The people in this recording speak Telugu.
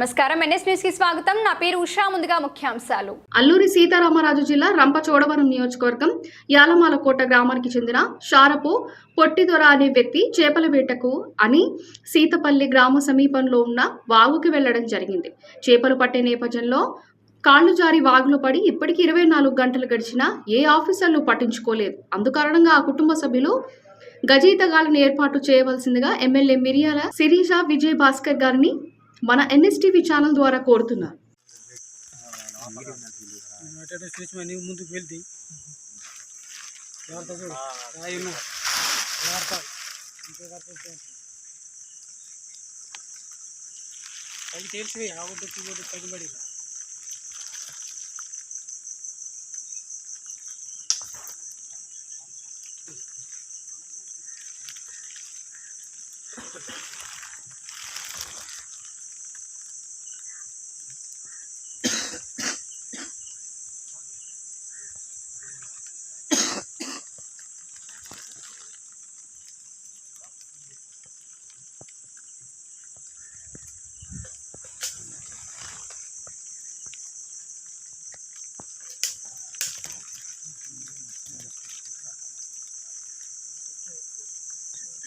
నమస్కారం. ఎన్ఎస్ న్యూస్కి స్వాగతం. నా పేరు ఉషా. ముందుగా ముఖ్యాంశాలు. అల్లూరి సీతారామరాజు జిల్లా రంపచోడవరం నియోజకవర్గం యాలమాలకోట గ్రామానికి చెందిన షారపు పొట్టిదొర అనే వ్యక్తి చేపల వేటకు అని సీతపల్లి గ్రామ సమీపంలో ఉన్న వాగుకి వెళ్ళడం జరిగింది. చేపలు పట్టే నేపథ్యంలో కాళ్ళు జారి వాగులో పడి ఇప్పటికీ ఇరవై నాలుగు గంటలు గడిచినా ఏ ఆఫీసర్లు పట్టించుకోలేదు. అందుకారణంగా ఆ కుటుంబ సభ్యులు గజీతగాలను ఏర్పాటు చేయవలసిందిగా ఎమ్మెల్యే మిరియాల శిరీష విజయ్ భాస్కర్ గారిని మన ఎన్ఎస్టీవీ ఛానల్ ద్వారా కోరుతున్నారు అటు స్విచ్ మ్యాన్ నీవు ముందుకు వెళ్తే జాగ్రత్త